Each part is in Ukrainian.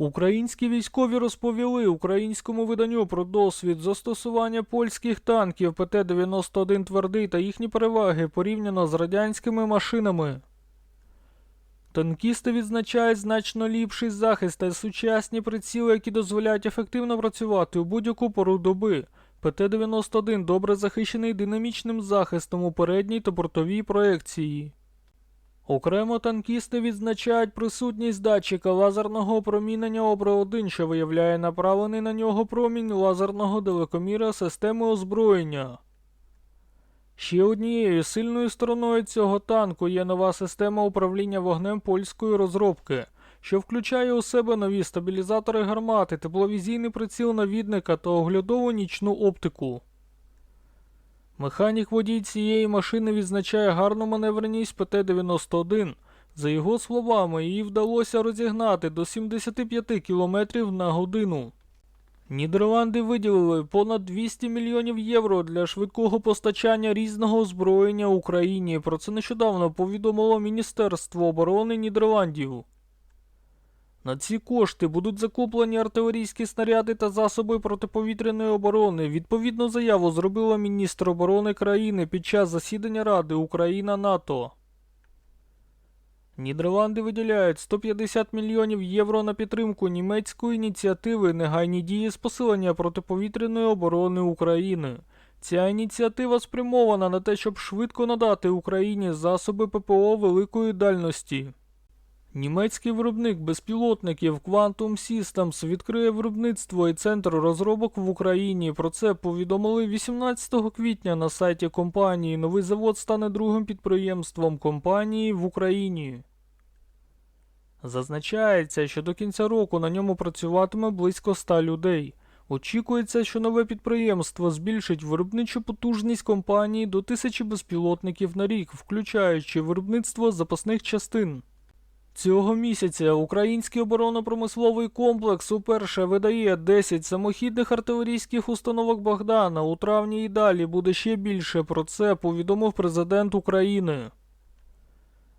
Українські військові розповіли українському виданню про досвід застосування польських танків ПТ-91 твердий та їхні переваги порівняно з радянськими машинами. Танкісти відзначають значно ліпший захист та сучасні приціли, які дозволяють ефективно працювати у будь-яку пору доби. ПТ-91 добре захищений динамічним захистом у передній та бортовій проекції. Окремо танкісти відзначають присутність датчика лазерного опромінення ОБРО-1, що виявляє направлений на нього промінь лазерного далекоміра системи озброєння. Ще однією сильною стороною цього танку є нова система управління вогнем польської розробки, що включає у себе нові стабілізатори гармати, тепловізійний приціл навідника та оглядову нічну оптику. Механік водій цієї машини відзначає гарну маневреність ПТ-91. За його словами, їй вдалося розігнати до 75 км на годину. Нідерланди виділили понад 200 мільйонів євро для швидкого постачання різного озброєння Україні. Про це нещодавно повідомило Міністерство оборони Нідерландів. На ці кошти будуть закуплені артилерійські снаряди та засоби протиповітряної оборони. Відповідну заяву зробила міністр оборони країни під час засідання Ради Україна-НАТО. Нідерланди виділяють 150 мільйонів євро на підтримку німецької ініціативи негайні дії з посилення протиповітряної оборони України. Ця ініціатива спрямована на те, щоб швидко надати Україні засоби ППО великої дальності. Німецький виробник безпілотників Quantum Systems відкриє виробництво і центр розробок в Україні. Про це повідомили 18 квітня на сайті компанії. Новий завод стане другим підприємством компанії в Україні. Зазначається, що до кінця року на ньому працюватиме близько 100 людей. Очікується, що нове підприємство збільшить виробничу потужність компанії до тисячі безпілотників на рік, включаючи виробництво запасних частин. Цього місяця український оборонно-промисловий комплекс уперше видає 10 самохідних артилерійських установок Богдана. У травні і далі буде ще більше. Про це повідомив президент України.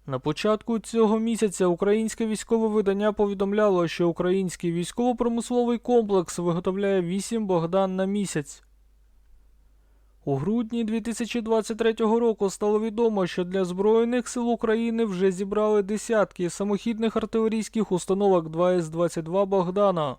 На початку цього місяця українське військове видання повідомляло, що український військово-промисловий комплекс виготовляє 8 Богдан на місяць. У грудні 2023 року стало відомо, що для Збройних сил України вже зібрали десятки самохідних артилерійських установок 2С-22 Богдана.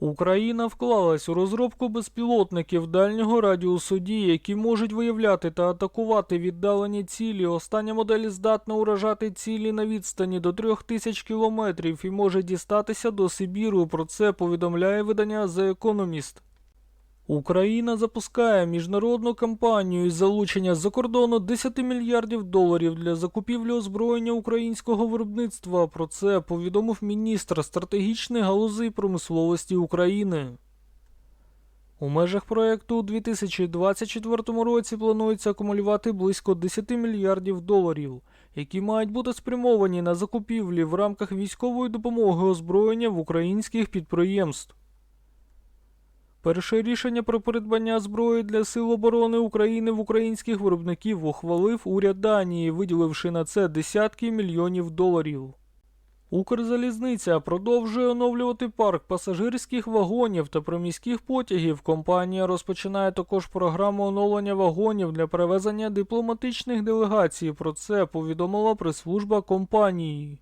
Україна вклалась у розробку безпілотників дальнього радіусу дії, які можуть виявляти та атакувати віддалені цілі. Остання модель здатна уражати цілі на відстані до 3000 кілометрів і може дістатися до Сибіру. Про це повідомляє видання The Economist. Україна запускає міжнародну кампанію із залучення з-за кордону 10 мільярдів доларів для закупівлі озброєння українського виробництва. Про це повідомив міністр стратегічної галузи промисловості України. У межах проекту у 2024 році планується акумулювати близько 10 мільярдів доларів, які мають бути спрямовані на закупівлі в рамках військової допомоги озброєння в українських підприємств. Перше рішення про придбання зброї для Сил оборони України в українських виробників ухвалив уряд Данії, виділивши на це десятки мільйонів доларів. Укрзалізниця продовжує оновлювати парк пасажирських вагонів та приміських потягів. Компанія розпочинає також програму оновлення вагонів для перевезення дипломатичних делегацій. Про це повідомила прес-служба компанії.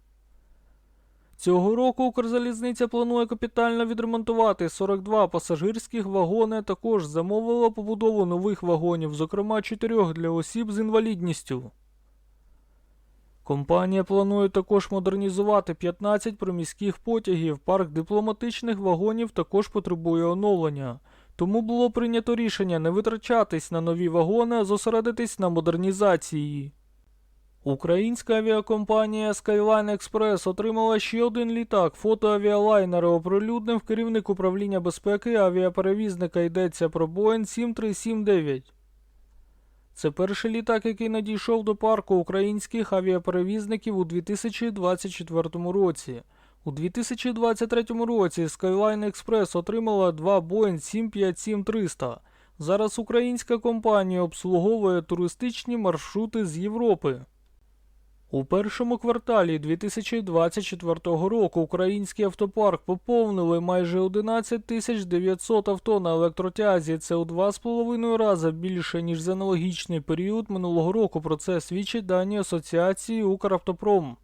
Цього року Укрзалізниця планує капітально відремонтувати 42 пасажирських вагони, також замовила побудову нових вагонів, зокрема 4 для осіб з інвалідністю. Компанія планує також модернізувати 15 приміських потягів. Парк дипломатичних вагонів також потребує оновлення. Тому було прийнято рішення не витрачатись на нові вагони, а зосередитись на модернізації. Українська авіакомпанія Skyline Express отримала ще один літак. Фото авіалайнера оприлюднив керівник управління безпеки авіаперевізника. Йдеться про Boeing 7379. Це перший літак, який надійшов до парку українських авіаперевізників у 2024 році. У 2023 році Skyline Express отримала два Boeing 757-300. Зараз українська компанія обслуговує туристичні маршрути з Європи. У першому кварталі 2024 року український автопарк поповнили майже 11 тисяч 900 авто на електротязі. Це у 2,5 рази більше, ніж за аналогічний період минулого року. Про це свідчать дані Асоціації Укравтопром.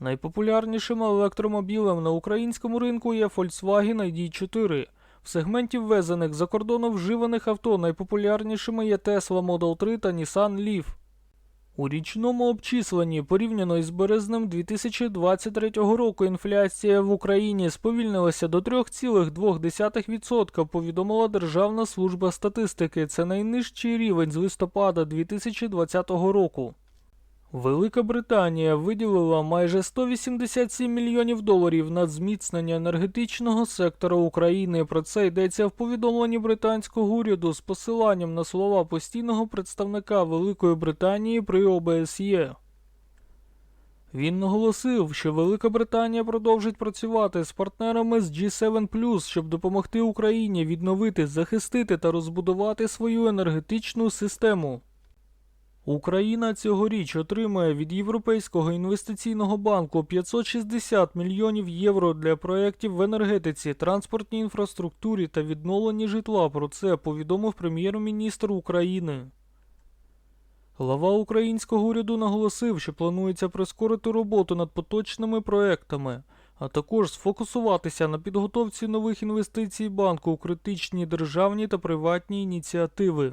Найпопулярнішим електромобілем на українському ринку є Volkswagen ID4. В сегменті ввезених за кордоном вживаних авто найпопулярнішими є Tesla Model 3 та Nissan Leaf. У річному обчисленні порівняно із березнем 2023 року інфляція в Україні сповільнилася до 3,2%, повідомила Державна служба статистики. Це найнижчий рівень з листопада 2020 року. Велика Британія виділила майже 187 мільйонів доларів на зміцнення енергетичного сектора України. Про це йдеться в повідомленні британського уряду з посиланням на слова постійного представника Великої Британії при ОБСЄ. Він наголосив, що Велика Британія продовжить працювати з партнерами з G7+, щоб допомогти Україні відновити, захистити та розбудувати свою енергетичну систему. Україна цьогоріч отримає від Європейського інвестиційного банку 560 мільйонів євро для проєктів в енергетиці, транспортній інфраструктурі та відновленні житла. Про це повідомив прем'єр-міністр України. Глава українського уряду наголосив, що планується прискорити роботу над поточними проектами, а також сфокусуватися на підготовці нових інвестицій банку у критичні державні та приватні ініціативи.